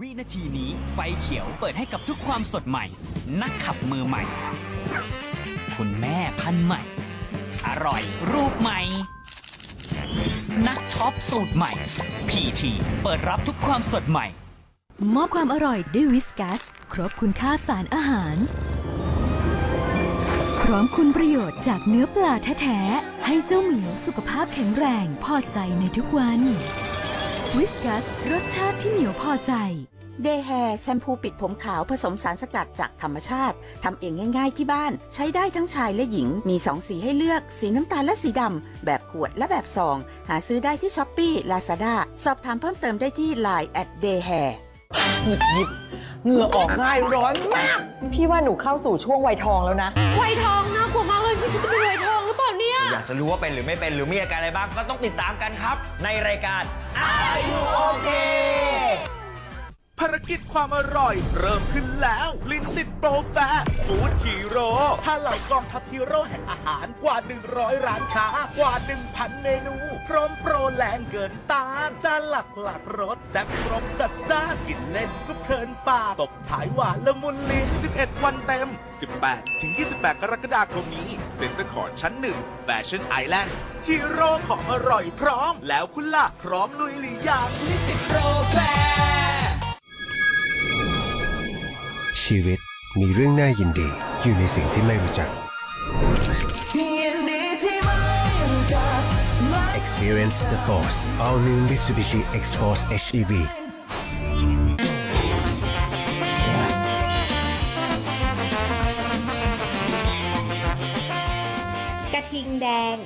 วินาทีนี้ไฟเขียวเปิดให้กับทุกความสดใหม่ นักขับมือใหม่ คุณแม่พันใหม่ อร่อยรูปใหม่ นักช็อปสูตรใหม่ PT เปิดรับทุกความสดใหม่ มอบความอร่อยด้วยวิสกัส ครบคุณค่าสารอาหาร พร้อมคุณประโยชน์จากเนื้อปลาแท้ ๆ ให้เจ้าเหมียวสุขภาพแข็งแรงพอใจในทุกวัน วิสกัสรสชาติที่เหนียวพอใจ เดย์แฮร์แชมพูปิดผมขาวผสมสารสกัดจากธรรมชาติทำเองง่ายๆที่บ้าน ใช้ได้ทั้งชายและหญิง มี 2 สีให้เลือก สีน้ำตาลและสีดำ แบบขวดและแบบซอง หาซื้อได้ที่ช้อปปี้ลาซาด้าสอบถามเพิ่มเติมได้ที่ Line at day hair หงุดหงิดเหงื่อออกง่ายร้อนมาก พี่ว่าหนูเข้าสู่ช่วงวัยทองแล้วนะ วัยทองน่ากลัวมากเลยพี่จะเป็นวัยทองหรือเปล่ากจะรู้ว่าเป็นหรือไม่เป็นหรือมีอาการอะไรบ้างก็ต้องติดตามกันครับ ในรายการ Are You Okay ารกิจความอร่อย เริ่มขึ้นแล้ว ลิ้นติดโปรแฟร์ฟู้ดฮีโร่ถ้าเหล่ากองทัพฮีโร่แห่งอาหารกว่า 100 ร้านค้ากว่า 1,000 เมนู พร้อมโปรแรงเกินต้านจานหลักหลักรสแซ่บครบจัดจ้านกินเล่นก็เพลินปากตบท้ายหวานละมุนลิ้น11 วันเต็ม 18 ถึง 28 กรกฎาคมนี้ เซ็นเตอร์คอร์ชั้นหนึ่งแฟชั่นไอแลนด์ฮีโร่ของอร่อยพร้อมแล้วคุณล่ะพร้อมลุยหรือยังลิ้นติดโปรแฟร์ ชีวิตมีเรื่องน่ายินดีอยู่ในสิ่งที่ไม่รู้จัก Experience the Force All New Mitsubishi X-Force HEV กระทิงแดง